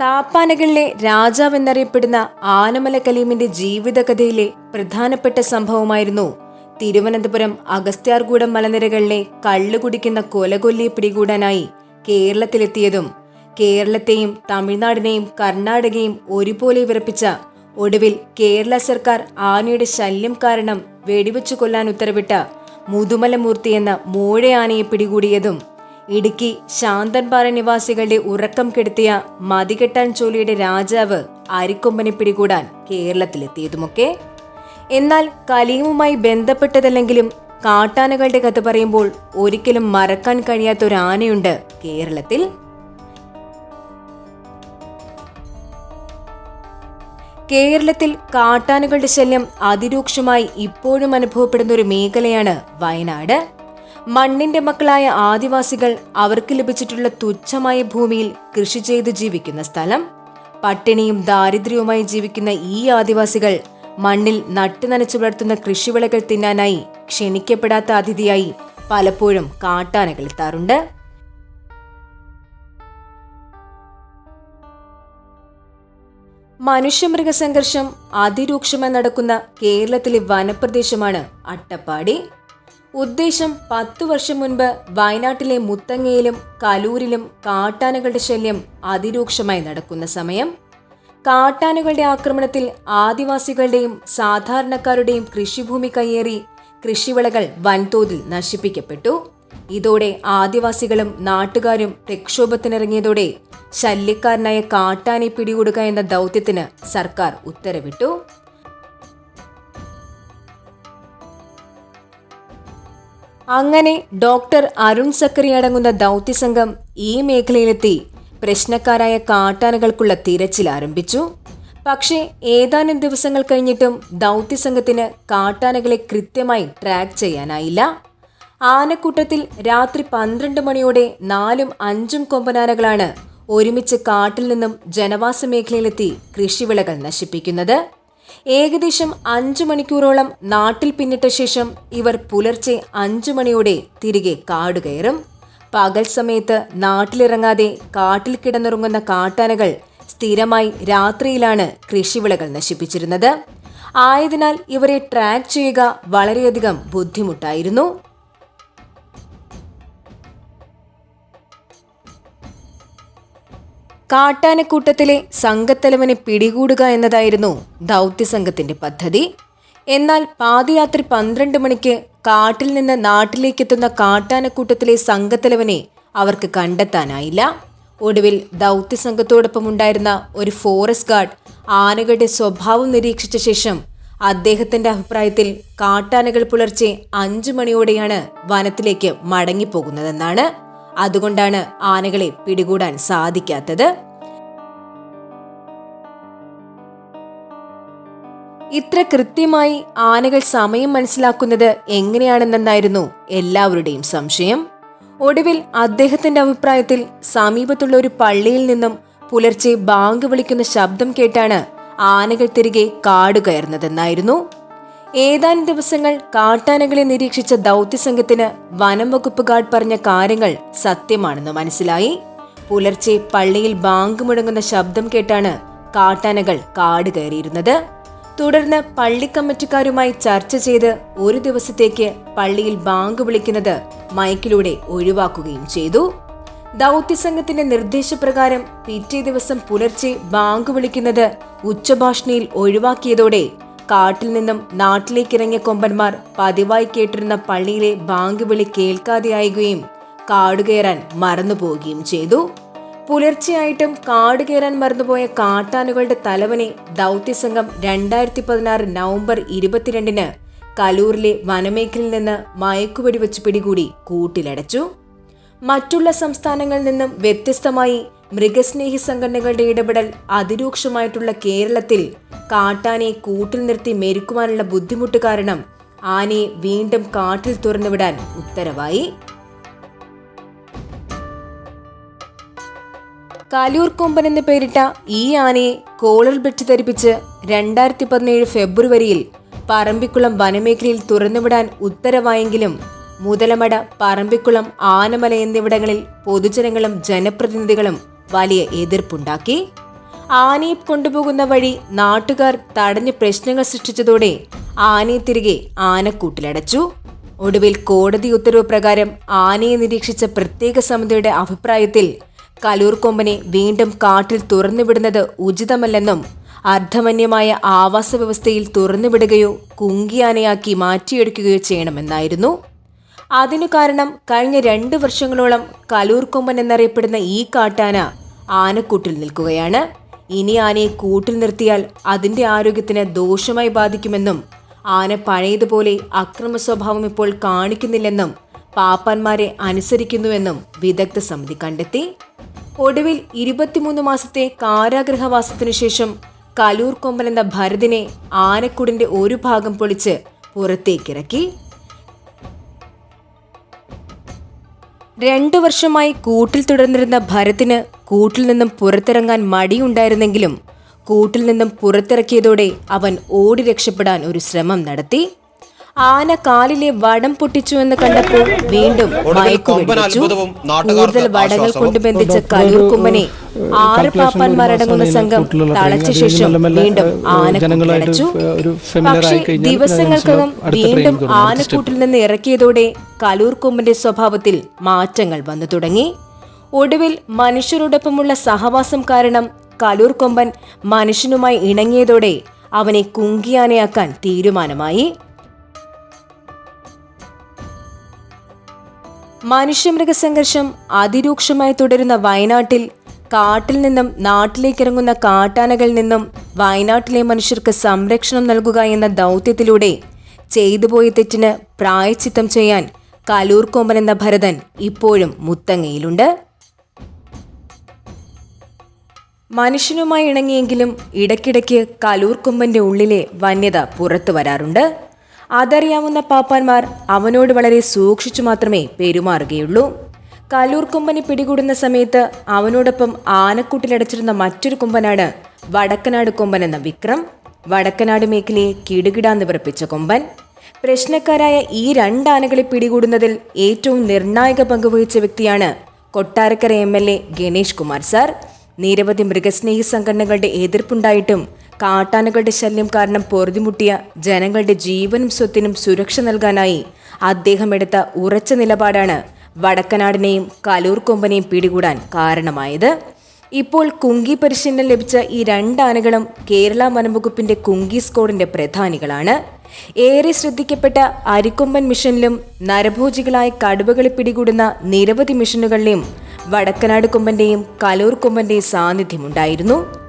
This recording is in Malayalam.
താപ്പാനകളിലെ രാജാവ് എന്നറിയപ്പെടുന്ന ആനമല കലീമിന്റെ ജീവിതകഥയിലെ പ്രധാനപ്പെട്ട സംഭവമായിരുന്നു. തിരുവനന്തപുരം അഗസ്ത്യാർകൂടം മലനിരകളിലെ കള്ളു കുടിക്കുന്ന കൊലകൊല്ലിയെ പിടികൂടാനായി കേരളത്തിലെത്തിയതും കേരളത്തെയും തമിഴ്നാടിനെയും കർണാടകയും ഒരുപോലെ വിറപ്പിച്ച ഒടുവിൽ കേരള സർക്കാർ ആനയുടെ ശല്യം കാരണം വെടിവെച്ചു കൊല്ലാൻ ഉത്തരവിട്ട മുതുമലമൂർത്തി എന്ന മോഴയാനയെ പിടികൂടിയതും ഇടുക്കി ശാന്തൻപാറ നിവാസികളുടെ ഉറക്കം കെടുത്തിയ മതികെട്ടാൻ ചോലിയുടെ രാജാവ് അരിക്കൊമ്പനെ പിടികൂടാൻ കേരളത്തിലെത്തിയതുമൊക്കെ. എന്നാൽ കലീമുമായി ബന്ധപ്പെട്ടതല്ലെങ്കിലും കാട്ടാനകളുടെ കഥ പറയുമ്പോൾ ഒരിക്കലും മറക്കാൻ കഴിയാത്ത ഒരു ആനയുണ്ട് കേരളത്തിൽ. കേരളത്തിൽ കാട്ടാനകളുടെ ശല്യം അതിരൂക്ഷമായി ഇപ്പോഴും അനുഭവപ്പെടുന്ന ഒരു മേഖലയാണ് വയനാട്. മണ്ണിന്റെ മക്കളായ ആദിവാസികൾ അവർക്ക് ലഭിച്ചിട്ടുള്ള തുച്ഛമായ ഭൂമിയിൽ കൃഷി ചെയ്ത് ജീവിക്കുന്ന സ്ഥലം. പട്ടിണിയും ദാരിദ്ര്യവുമായി ജീവിക്കുന്ന ഈ ആദിവാസികൾ മണ്ണിൽ നട്ടു നനച്ചു വളർത്തുന്ന കൃഷിവിളകൾ തിന്നാനായി ക്ഷണിക്കപ്പെടാത്ത അതിഥിയായി പലപ്പോഴും കാട്ടാനകൾ എത്താറുണ്ട്. മനുഷ്യമൃഗ സംഘർഷം അതിരൂക്ഷമായി നടക്കുന്ന കേരളത്തിലെ വനപ്രദേശമാണ് അട്ടപ്പാടി. ഉദ്ദേശം പത്തു വർഷം മുൻപ് വയനാട്ടിലെ മുത്തങ്ങയിലും കലൂരിലും കാട്ടാനകളുടെ ശല്യം അതിരൂക്ഷമായി നടക്കുന്ന സമയം. കാട്ടാനകളുടെ ആക്രമണത്തിൽ ആദിവാസികളുടെയും സാധാരണക്കാരുടെയും കൃഷിഭൂമി കയ്യേറി കൃഷിവിളകൾ വൻതോതിൽ നശിപ്പിക്കപ്പെട്ടു. ഇതോടെ ആദിവാസികളും നാട്ടുകാരും പ്രക്ഷോഭത്തിനിറങ്ങിയതോടെ ശല്യക്കാരനായ കാട്ടാനെ പിടികൂടുക എന്ന ദൗത്യത്തിന് സർക്കാർ ഉത്തരവിട്ടു. അങ്ങനെ ഡോക്ടർ അരുൺ സക്കറി അടങ്ങുന്ന ദൗത്യസംഘം ഈ മേഖലയിലെത്തി പ്രശ്നക്കാരായ കാട്ടാനകൾക്കുള്ള തിരച്ചിൽ ആരംഭിച്ചു. പക്ഷേ ഏതാനും ദിവസങ്ങൾ കഴിഞ്ഞിട്ടും ദൗത്യസംഘത്തിന് കാട്ടാനകളെ കൃത്യമായി ട്രാക്ക് ചെയ്യാനായില്ല. ആനക്കൂട്ടത്തിൽ രാത്രി പന്ത്രണ്ട് മണിയോടെ നാലും അഞ്ചും കൊമ്പനാനകളാണ് ഒരുമിച്ച് കാട്ടിൽ നിന്നും ജനവാസ മേഖലയിലെത്തി കൃഷിവിളകൾ നശിപ്പിക്കുന്നത്. ഏകദേശം അഞ്ചു മണിക്കൂറോളം നാട്ടിൽ പിന്നിട്ട ശേഷം ഇവർ പുലർച്ചെ അഞ്ചു മണിയോടെ തിരികെ കാട് കയറും. പകൽ സമയത്ത് നാട്ടിലിറങ്ങാതെ കാട്ടിൽ കിടന്നുറങ്ങുന്ന കാട്ടാനകൾ സ്ഥിരമായി രാത്രിയിലാണ് കൃഷിവിളകൾ നശിപ്പിച്ചിരുന്നത്. ആയതിനാൽ ഇവരെ ട്രാക്ക് ചെയ്യുക വളരെയധികം ബുദ്ധിമുട്ടായിരുന്നു. കാട്ടാനക്കൂട്ടത്തിലെ സംഘത്തലവനെ പിടികൂടുക എന്നതായിരുന്നു ദൗത്യസംഘത്തിന്റെ പദ്ധതി. എന്നാൽ പാതിരാത്രി പന്ത്രണ്ട് മണിക്ക് കാട്ടിൽ നിന്ന് നാട്ടിലേക്കെത്തുന്ന കാട്ടാനക്കൂട്ടത്തിലെ സംഘത്തലവനെ അവർക്ക് കണ്ടെത്താനായില്ല. ഒടുവിൽ ദൗത്യസംഘത്തോടൊപ്പം ഉണ്ടായിരുന്ന ഒരു ഫോറസ്റ്റ് ഗാർഡ് ആനകളുടെ സ്വഭാവം നിരീക്ഷിച്ച ശേഷം അദ്ദേഹത്തിന്റെ അഭിപ്രായത്തിൽ കാട്ടാനകൾ പുലർച്ചെ അഞ്ചു മണിയോടെയാണ് വനത്തിലേക്ക് മടങ്ങിപ്പോകുന്നതെന്നാണ് അതുകൊണ്ടാണ് ആനകളെ പിടികൂടാൻ സാധിക്കാത്തത്. ഇത്ര കൃത്യമായി ആനകൾ സമയം മനസ്സിലാക്കുന്നത് എങ്ങനെയാണെന്നായിരുന്നു എല്ലാവരുടെയും സംശയം. ഒടുവിൽ അദ്ദേഹത്തിന്റെ അഭിപ്രായത്തിൽ സമീപത്തുള്ള ഒരു പള്ളിയിൽ നിന്നും പുലർച്ചെ ബാങ്ക് വിളിക്കുന്ന ശബ്ദം കേട്ടാണ് ആനകൾ തിരികെ കാട് കയറുന്നതെന്നായിരുന്നു ഏതാനും ദിവസങ്ങൾ കാട്ടാനകളെ നിരീക്ഷിച്ച ദൗത്യസംഘത്തിന് വനം വകുപ്പ് ഗാർഡ് പറഞ്ഞ കാര്യങ്ങൾ സത്യമാണെന്ന് മനസ്സിലായി. പുലർച്ചെ പള്ളിയിൽ ബാങ്ക് മുടങ്ങുന്ന ശബ്ദം കേട്ടാണ് കാട്ടാനകൾ കാട് കയറിയിരുന്നത്. തുടർന്ന് പള്ളി കമ്മിറ്റിക്കാരുമായി ചർച്ച ചെയ്ത് ഒരു ദിവസത്തേക്ക് പള്ളിയിൽ ബാങ്ക് വിളിക്കുന്നത് മൈക്കിലൂടെ ഒഴിവാക്കുകയും ചെയ്തു. ദൗത്യസംഘത്തിന്റെ നിർദ്ദേശപ്രകാരം പിറ്റേ ദിവസം പുലർച്ചെ ബാങ്ക് വിളിക്കുന്നത് ഉച്ചഭാഷണിയിൽ ഒഴിവാക്കിയതോടെ കാട്ടിൽ നിന്നും നാട്ടിലേക്കിറങ്ങിയ കൊമ്പന്മാർ പതിവായി കേട്ടിരുന്ന പള്ളിയിലെ ബാങ്ക് വിളി കേൾക്കാതെയാകുകയും കാടുകയറാൻ മറന്നുപോവുകയും ചെയ്തു. പുലർച്ചെയായിട്ടും കാടുകയറാൻ മറന്നുപോയ കാട്ടാനുകളുടെ തലവനെ ദൗത്യസംഘം രണ്ടായിരത്തി പതിനാറ് നവംബർ ഇരുപത്തിരണ്ടിന് കലൂരിലെ വനമേഖലയിൽ നിന്ന് മയക്കുവെടി വെച്ച് പിടികൂടി കൂട്ടിലടച്ചു. മറ്റുള്ള സംസ്ഥാനങ്ങളിൽ നിന്നും വ്യത്യസ്തമായി മൃഗസ്നേഹി സംഘടനകളുടെ ഇടപെടൽ അതിരൂക്ഷമായിട്ടുള്ള കേരളത്തിൽ കാട്ടാനയെ കൂട്ടിൽ നിർത്തി മെരുക്കുവാനുള്ള ബുദ്ധിമുട്ട് കാരണം ആനയെ വീണ്ടും കാട്ടിൽ തുറന്നുവിടാൻ ഉത്തരവായി. കലൂർ കൊമ്പൻ എന്ന് പേരിട്ട ഈ ആനയെ കോളർ ബെറ്റ് ധരിപ്പിച്ച് രണ്ടായിരത്തി പതിനേഴ് ഫെബ്രുവരിയിൽ പറമ്പിക്കുളം വനമേഖലയിൽ തുറന്നുവിടാൻ ഉത്തരവായെങ്കിലും മുതലമട പറമ്പിക്കുളം ആനമല എന്നിവിടങ്ങളിൽ പൊതുജനങ്ങളും ജനപ്രതിനിധികളും വലിയ എതിർപ്പുണ്ടാക്കി. ആനയെ കൊണ്ടുപോകുന്ന വഴി നാട്ടുകാർ തടഞ്ഞ് പ്രശ്നങ്ങൾ സൃഷ്ടിച്ചതോടെ ആനയെ തിരികെ ആനക്കൂട്ടിലടച്ചു. ഒടുവിൽ കോടതി ഉത്തരവ് പ്രകാരം ആനയെ നിരീക്ഷിച്ച പ്രത്യേക സമിതിയുടെ അഭിപ്രായത്തിൽ കലൂർ കൊമ്പനെ വീണ്ടും കാട്ടിൽ തുറന്നുവിടുന്നത് ഉചിതമല്ലെന്നും അർദ്ധമന്യമായ ആവാസ വ്യവസ്ഥയിൽ തുറന്നുവിടുകയോ കുങ്കിയാനയാക്കി മാറ്റിയെടുക്കുകയോ ചെയ്യണമെന്നായിരുന്നു. അതിനു കാരണം കഴിഞ്ഞ രണ്ട് വർഷങ്ങളോളം കലൂർ കൊമ്പൻ എന്നറിയപ്പെടുന്ന ഈ കാട്ടാന ആനക്കൂട്ടിൽ നിൽക്കുകയാണ്. ഇനി ആനയെ കൂട്ടിൽ നിർത്തിയാൽ അതിന്റെ ആരോഗ്യത്തിന് ദോഷമായി ബാധിക്കുമെന്നും ആന പഴയതുപോലെ അക്രമ സ്വഭാവം ഇപ്പോൾ കാണിക്കുന്നില്ലെന്നും പാപ്പാന്മാരെ അനുസരിക്കുന്നുവെന്നും വിദഗ്ധ സമിതി കണ്ടെത്തി. ഒടുവിൽ ഇരുപത്തിമൂന്ന് മാസത്തെ കാരാഗ്രഹവാസത്തിനു ശേഷം കലൂർ കൊമ്പൻ എന്ന ഭരതിനെ ആനക്കുടിന്റെ ഒരു ഭാഗം പൊളിച്ച് പുറത്തേക്കിറക്കി. രണ്ടു വർഷമായി കൂട്ടിൽ തുടർന്നിരുന്ന ഭരത്തിന് കൂട്ടിൽ നിന്നും പുറത്തിറങ്ങാൻ മടിയുണ്ടായിരുന്നെങ്കിലും കൂട്ടിൽ നിന്നും പുറത്തിറക്കിയതോടെ അവൻ ഓടി രക്ഷപ്പെടാൻ ഒരു ശ്രമം നടത്തി. ആന കാലിലെ വടം പൊട്ടിച്ചു എന്ന് കണ്ടപ്പോൾ വീണ്ടും കൂടുതൽ വടങ്ങൾ കൊണ്ട് ബന്ധിച്ച കലൂർ കുമ്മനെ ആറ് പാപ്പാന്മാരടങ്ങുന്ന സംഘം തളച്ച ശേഷം വീണ്ടും ആനക്കൂട്ടിലടച്ചു പക്ഷേ ദിവസങ്ങൾക്കകം വീണ്ടും ആനക്കൂട്ടിൽ നിന്ന് ഇറക്കിയതോടെ കലൂർ കൊമ്പന്റെ സ്വഭാവത്തിൽ മാറ്റങ്ങൾ വന്നു തുടങ്ങി. ഒടുവിൽ മനുഷ്യരോടൊപ്പമുള്ള സഹവാസം കാരണം കലൂർ കൊമ്പൻ മനുഷ്യനുമായി ഇണങ്ങിയതോടെ അവനെ കുങ്കിയാനയാക്കാൻ തീരുമാനമായി. മനുഷ്യമൃഗ സംഘർഷം അതിരൂക്ഷമായി തുടരുന്ന വയനാട്ടിൽ കാട്ടിൽ നിന്നും നാട്ടിലേക്കിറങ്ങുന്ന കാട്ടാനകളിൽ നിന്നും വയനാട്ടിലെ മനുഷ്യർക്ക് സംരക്ഷണം നൽകുക എന്ന ദൗത്യത്തിലൂടെ ചെയ്തുപോയ തെറ്റിന് പ്രായച്ചിത്തം ചെയ്യാൻ കലൂർ കോമ്പൻ എന്ന ഭരതൻ ഇപ്പോഴും മുത്തങ്ങയിലുണ്ട്. മനുഷ്യനുമായി ഇണങ്ങിയെങ്കിലും ഇടയ്ക്കിടയ്ക്ക് കലൂർ കൊമ്പന്റെ ഉള്ളിലെ വന്യത പുറത്തു വരാറുണ്ട്. അതറിയാവുന്ന പാപ്പാന്മാർ അവനോട് വളരെ സൂക്ഷിച്ചു മാത്രമേ പെരുമാറുകയുള്ളൂ. കലൂർ കുമ്പനി പിടികൂടുന്ന സമയത്ത് അവനോടൊപ്പം ആനക്കൂട്ടിലടച്ചിരുന്ന മറ്റൊരു കുമ്പനാണ് വടക്കനാട് കൊമ്പൻ എന്ന വിക്രം. വടക്കനാട് മേഖലയെ കിടുകിടാന്ന് വിറപ്പിച്ച കൊമ്പൻ. പ്രശ്നക്കാരായ ഈ രണ്ടാനകളെ പിടികൂടുന്നതിൽ ഏറ്റവും നിർണായക പങ്ക് വഹിച്ച വ്യക്തിയാണ് Kottarakkara M L A Ganesh Kumar sir. നിരവധി മൃഗസ്നേഹി സംഘടനകളുടെ എതിർപ്പുണ്ടായിട്ടും കാട്ടാനകളുടെ ശല്യം കാരണം പൊറുതിമുട്ടിയ ജനങ്ങളുടെ ജീവനും സ്വത്തിനും സുരക്ഷ നൽകാനായി അദ്ദേഹം എടുത്ത ഉറച്ച നിലപാടാണ് വടക്കനാടിനെയും കലൂർ കൊമ്പനെയും പിടികൂടാൻ കാരണമായത്. ഇപ്പോൾ കുങ്കി പരിശീലനം ലഭിച്ച ഈ രണ്ടാനകളും കേരള വനംവകുപ്പിന്റെ കുങ്കി സ്ക്വാഡിന്റെ പ്രധാനികളാണ്. ഏറെ ശ്രദ്ധിക്കപ്പെട്ട അരിക്കൊമ്പൻ മിഷനിലും നരഭോജികളായ കടുവകളെ പിടികൂടുന്ന നിരവധി മിഷനുകളിലെയും വടക്കനാട് കൊമ്പന്റെയും കലൂർ കൊമ്പന്റെയും സാന്നിധ്യമുണ്ടായിരുന്നു